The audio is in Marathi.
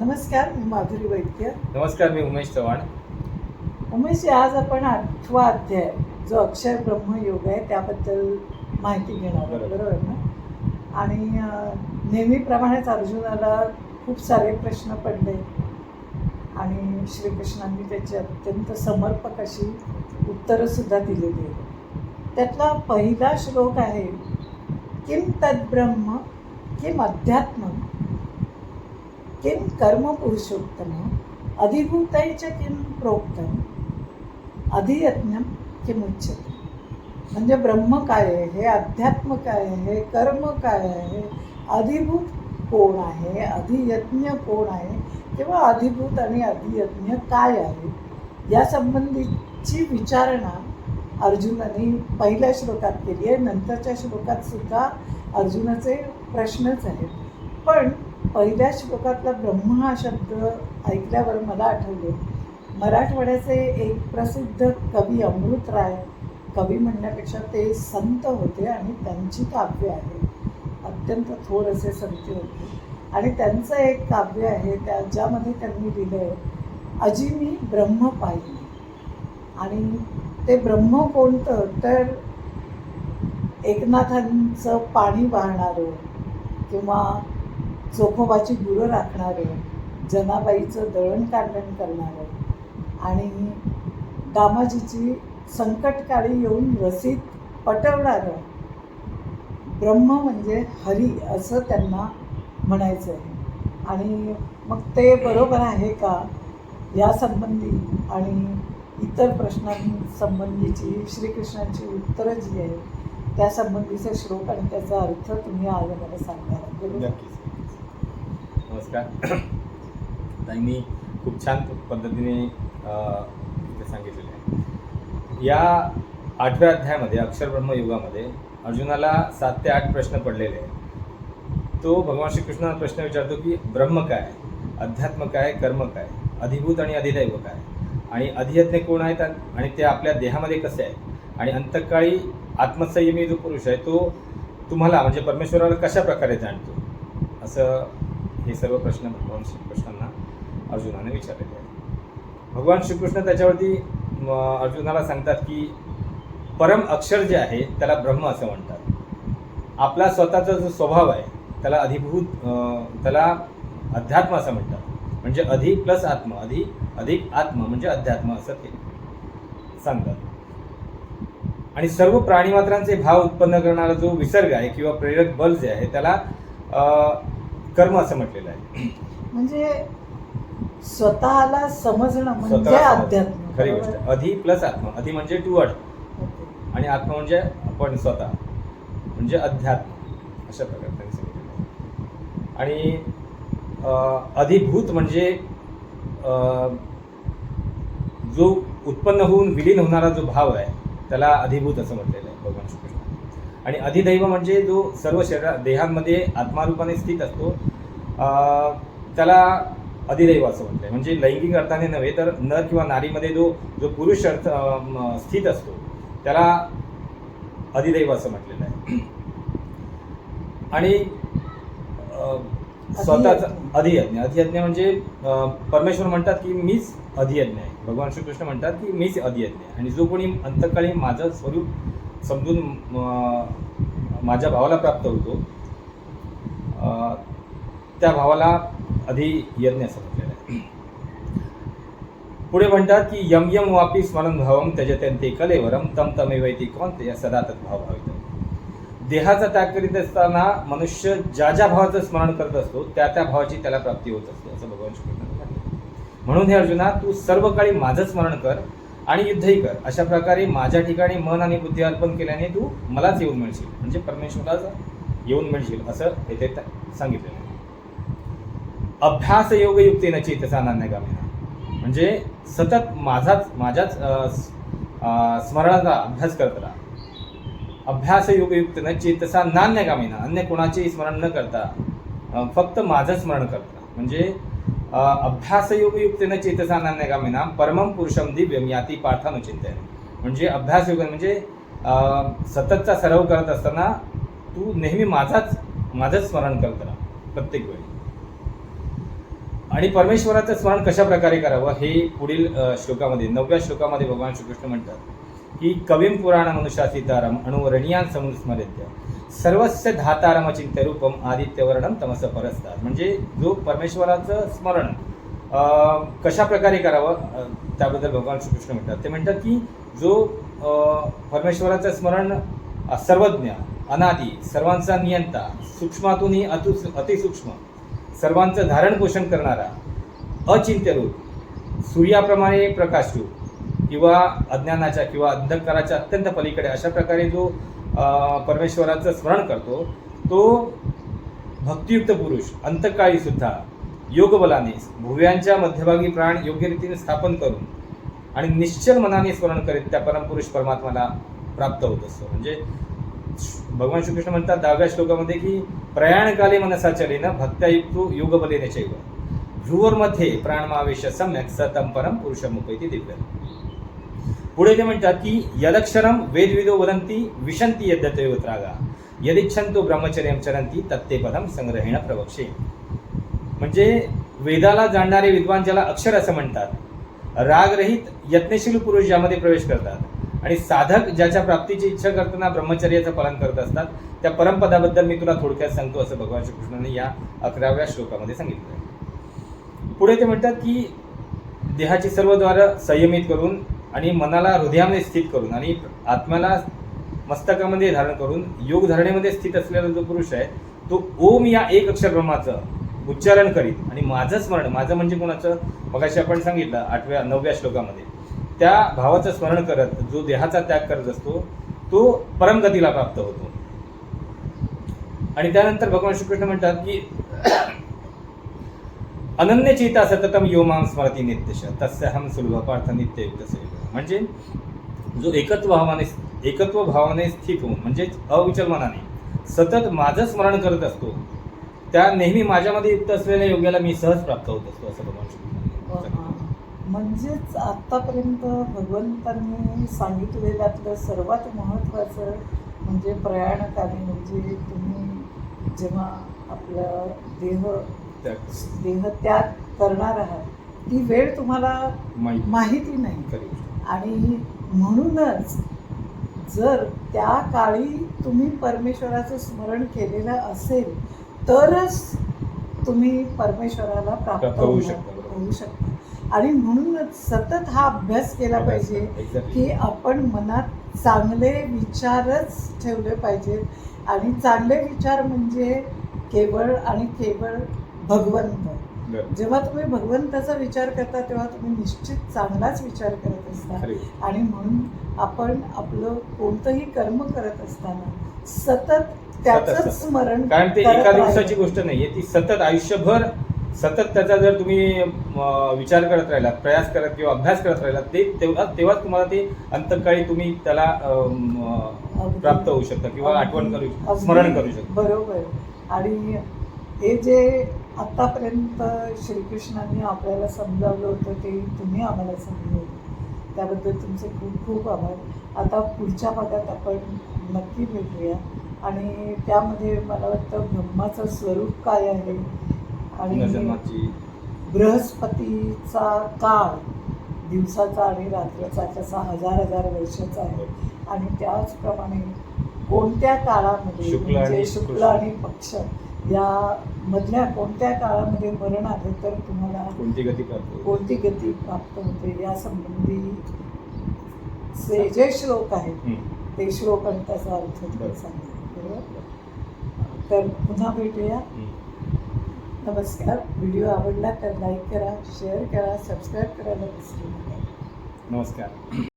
नमस्कार मी माधुरी वैद्य. नमस्कार मी उमेश चव्हाण. उमेश आज आपण आठवा अध्याय जो अक्षर ब्रह्मयोग आहे त्याबद्दल माहिती घेणार आहोत बरोबर. ना? आणि नेहमीप्रमाणेच अर्जुनाला खूप सारे प्रश्न पडले. आणि श्रीकृष्णांनी त्याची अत्यंत समर्पक अशी उत्तरं सुद्धा दिलेली आहेत. त्यातला पहिला श्लोक आहे किम तद्ब्रह्म किम अध्यात्म किं कर्म पुरुषोत्तम? च किं प्रोक्तम्? अधियज्ञं किमुच्यते? म्हणजे ब्रह्म काय आहे? हे अध्यात्म काय आहे? कर्म काय आहे? अधिभूत कोण आहे? अधियज्ञ कोण आहे? किंवा अधिभूत आणि अधियज्ञ काय आहे? या संबंधीची विचारणा अर्जुनाने पहिल्या श्लोकात केली आहे. नंतरच्या श्लोकात सुद्धा अर्जुनाचे प्रश्नच आहेत. पण पहिल्या श्लोकातला ब्रह्म हा शब्द ऐकल्यावर मला आठवले. मराठवाड्याचे एक प्रसिद्ध कवी अमृतराय कवी म्हणण्यापेक्षा ते संत होते आणि त्यांची काव्य आहे. अत्यंत थोर असे संत होते. आणि त्यांचं एक काव्य आहे त्या ज्यामध्ये त्यांनी लिहिलं आहे अजी मी ब्रह्म पाहिली. आणि ते ब्रह्म कोणतं? तर एकनाथांचं पाणी वाहणारं किंवा चोखोबाची गुरं राखणारं जनाबाईचं दळण दळणकांडण करणारं आणि दामाजीची संकटकाळी येऊन रसीद पटवणारं. ब्रह्म म्हणजे हरी असं त्यांना म्हणायचं आहे आणि मग ते बरोबर आहे का? या संबंधी आणि इतर प्रश्नांसंबंधीची श्रीकृष्णांची उत्तरं जी आहेत त्या संबंधीचा श्लोक आणि त्याचा अर्थ तुम्ही आज मला सांगणार आहात, नमस्कार. ताईंनी खूप छान पद्धतीने अ, इथे सांगितलेले आहे. या आठव्या अध्यायामध्ये अक्षरब्रह्म युगामध्ये अर्जुनाला सात ते आठ प्रश्न पडलेले आहेत. तो भगवान श्रीकृष्णाला प्रश्न विचारतो की ब्रह्म काय? अध्यात्म काय? कर्म काय? अधिभूत आणि अधिदैव काय? आणि अधियज्ञ कोण आहेत? आणि ते आपल्या देहामध्ये कसे आहेत? आणि अंतकाळी आत्मसंयमी जो पुरुष आहे तो तुम्हाला म्हणजे परमेश्वराला कशा प्रकारे जाणतो? असं हे सर्व प्रश्न भगवान श्रीकृष्णांना अर्जुनाने विचारलेले आहेत. भगवान श्रीकृष्ण त्याच्यावरती अर्जुनाला सांगतात की परम अक्षर जे आहे त्याला ब्रह्म असं म्हणतात. आपला स्वतःचा जो स्वभाव आहे त्याला अधिभूत त्याला अध्यात्म असं म्हणतात. म्हणजे अधि प्लस आत्म अधि अधिक आत्म म्हणजे अध्यात्म असं ते सांगतात. आणि सर्व प्राणीमात्रांचे भाव उत्पन्न करणारा जो विसर्ग आहे किंवा प्रेरक बल जे आहे त्याला कर्म असं म्हटलेलं आहे. म्हणजे स्वतःला समजणं म्हणजे स्वतःला समजणं. अध्यात्म. खरी? गोष्ट. अधि प्लस आत्म. अधि म्हणजे टुवर्ड ओके. आणि आत्मा म्हणजे आपण स्वतः. म्हणजे अध्यात्म. अशा प्रकारे त्यांनी सांगितलेलं आहे. आणि अं, अधिभूत म्हणजे अं, जो उत्पन्न होऊन विलीन होणारा जो भाव आहे त्याला अधिभूत असं म्हटलेलं आणि अधिदैव म्हणजे जो सर्व शरीरा देहांमध्ये आत्मारूपाने स्थित असतो त्याला अधिदैव असं म्हटलं आहे म्हणजे लैंगिक अर्थाने नव्हे तर नर किंवा नारीमध्ये जो जो पुरुष अर्थ स्थित असतो त्याला अधिदैव असं म्हटलेलं आहे. आणि स्वतःचा अधियज्ञ. अधियज्ञ. म्हणजे परमेश्वर म्हणतात की मीच अधियज्ञ आहे. भगवान श्रीकृष्ण म्हणतात की मीच अधियज्ञ आहे. आणि जो कोणी अंतकाळी माझं स्वरूप समजून माझ्या भावाला प्राप्त होतो. त्या भावाला आधी यज्ञ म्हटलेलं आहे. पुढे म्हणतात की यम यम वापी स्मरण भावम त्यजत्यंते कलेवरम तम तमेवैती कोणते या सदा तद्भाव भावित. देहाचा त्याग करीत असताना मनुष्य ज्या ज्या भावाचं स्मरण करत असतो त्या त्या भावाची त्याला प्राप्ती होत असते असं भगवान श्रीकृष्णाने म्हणून हे अर्जुना तू सर्व काळी माझं स्मरण कर आणि युद्धही कर. अशा प्रकारे माझ्या ठिकाणी मन आणि बुद्धी अर्पण केल्याने तू मलाच येऊन मिळशील. म्हणजे परमेश्वराला येऊन मिळशील असं येथे सांगितलेलं आहे. अभ्यास योगयुक्तीनं चेतसा नान्यगामिना म्हणजे सतत माझाच माझ्याच स्मरणाचा अभ्यास करत राहा. अभ्यास योगयुक्तनं चेतसा नान्यगामिना अन्य कोणाचेही स्मरण न करता फक्त माझं स्मरण करता म्हणजे अ, नाही का मी ना परमम पुरुषम दिव्यम याती पार्थानुचिंतन म्हणजे अभ्यास योग म्हणजे सततचा सराव करत असताना तू नेहमी माझाच माझंच स्मरण करत राहा प्रत्येक वेळी. आणि परमेश्वराचं स्मरण कशा प्रकारे करावं हे पुढील श्लोकामध्ये नवव्या श्लोकामध्ये भगवान श्रीकृष्ण म्हणतात की कवीम पुराण मनुशासितारम अणुवर्णियान समुस्मरित्य सर्वस्य धातारम चिंत्यरूपम आदित्यवर्णम तमस परस्तार म्हणजे जो परमेश्वराचं स्मरण कशा प्रकारे करावं त्याबद्दल भगवान श्रीकृष्ण म्हणतात. ते म्हणतात की जो परमेश्वराचं स्मरण सर्वज्ञ अनादी सर्वांचा नियंता सूक्ष्मातूनही अतु अतिसूक्ष्म सर्वांचं धारण पोषण करणारा अचिंत्यरूप सूर्याप्रमाणे प्रकाशरूप किंवा अज्ञानाच्या किंवा अंधकाराच्या अत्यंत पलीकडे अशा प्रकारे जो परमेश्वराचं स्मरण करतो तो भक्तियुक्त पुरुष अंतकाळी सुद्धा योगबलाने भुव्यांच्या मध्यभागी प्राण योग्य रीतीने स्थापन करून आणि निश्चल मनाने स्मरण करीत त्या परमपुरुष परमात्माला प्राप्त होत असतो. म्हणजे भगवान श्रीकृष्ण म्हणतात दहाव्या श्लोकामध्ये की प्रयाणकाले मनसा चलेन भक्तायुक्त योगबलेने चैव. भ्रुवरमध्ये प्राणमावेश सम्यक सतम परम पुरुषमुपैती दिव्य पुढे ते म्हणतात की यदक्षरम वेदविदो वदंती विशंती यद्यतैव त्रागा। यदिच्छंतो ब्रह्मचर्य चरंती तत्ते पदम संग्रहेण प्रवक्षे। म्हणजे वेदाला जाणणारे विद्वान ज्याला अक्षर असं म्हणतात रागरहित यत्नशील पुरुष ज्यामध्ये प्रवेश करतात आणि साधक ज्याच्या प्राप्तीची इच्छा करताना ब्रह्मचर्याचं पालन करत असतात त्या परमपदाबद्दल मी तुला थोडक्यात सांगतो असं भगवान श्रीकृष्णाने या अकराव्या श्लोकामध्ये सांगितलं आहे पुढे ते म्हणतात की देहाची सर्व द्वारं संयमित करून आणि मनाला हृदयामध्ये स्थित करून आणि आत्म्याला मस्तकामध्ये धारण करून योग धारणेमध्ये स्थित असलेला जो पुरुष आहे तो ओम या एक अक्षर ब्रह्माचं उच्चारण करीत आणि माझं स्मरण माझं म्हणजे कोणाचं? मगाशी आपण सांगितलं आठव्या नवव्या श्लोकामध्ये. त्या भावाचं स्मरण करत जो देहाचा त्याग करत असतो तो परमगतीला प्राप्त होतो. आणि त्यानंतर भगवान श्रीकृष्ण म्हणतात की अनन्य चेता सततम यो माम स्मरती नित्यश तस्य हम सुलभ नित्य युक्त म्हणजे जो एकत्व भावाने एकत्व भावाने स्थित होऊन म्हणजेच अविचल मनाने सतत माझं स्मरण करत असतो त्या नेहमी माझ्यामध्ये युक्त असलेल्या योग्याला मी सहज प्राप्त होत असतो असं भगवान म्हणजेच आत्तापर्यंत भगवंतांनी सांगितलेल्यातलं सर्वात महत्त्वाचं म्हणजे प्रयाणकाने म्हणजे तुम्ही जेव्हा आपलं देह त्या देह त्याग करणार आहात. ती वेळ तुम्हाला माहिती. नाही. आणि म्हणूनच जर त्या काळी तुम्ही परमेश्वराचं स्मरण केलेलं असेल तरच तुम्ही परमेश्वराला प्राप्त होऊ शकता. होऊ शकता. आणि म्हणूनच सतत हा अभ्यास केला पाहिजे. की आपण मनात चांगले विचारच ठेवले पाहिजेत. आणि चांगले विचार म्हणजे केवळ आणि केवळ भगवंत. जेव्हा तुम्ही भगवंताचा विचार करता तेव्हा तुम्ही निश्चित चांगलाच विचार करत असता. आणि म्हणून आपण आपलं कोणतंही कर्म करत असताना सतत सतत. स्मरण कारण ते एका. दिवसाची गोष्ट नाहीये ती सतत आयुष्यभर सतत त्याचा जर तुम्ही विचार करत राहिलात प्रयास करत किंवा अभ्यास करत राहिलात ते तेव्हा तेव्हाच तुम्हाला ते अंतकाळी तुम्ही त्याला. प्राप्त होऊ शकता किंवा आठवण करू स्मरण करू शकता बरोबर आणि हे जे आतापर्यंत श्रीकृष्णांनी आपल्याला समजावलं होतं ते तुम्ही आम्हाला समजवलं. त्याबद्दल तुमचे खूप खूप आभार. आता पुढच्या भागात आपण नक्की भेटूया. आणि त्यामध्ये मला वाटतं ब्रह्माचं स्वरूप काय आहे? आणि बृहस्पतीचा काळ दिवसाचा आणि रात्रीचा कसा हजार हजार वर्षाचा आहे. आणि त्याचप्रमाणे कोणत्या काळामध्ये शुक्ल आणि म्हणजे शुक्ल कृष्ण. आणि पक्ष या मधल्या कोणत्या काळामध्ये मरण आले तर तुम्हाला कोणती गती प्राप्त? कोणती गती प्राप्त होते या संबंधी जे जे श्लोक आहेत. ते श्लोक आणि त्याचा अर्थ. सांगितले बरोबर तर पुन्हा भेटूया. नमस्कार व्हिडिओ आवडला तर लाईक करा शेअर करा सबस्क्राईब करायला विसरू नका नमस्कार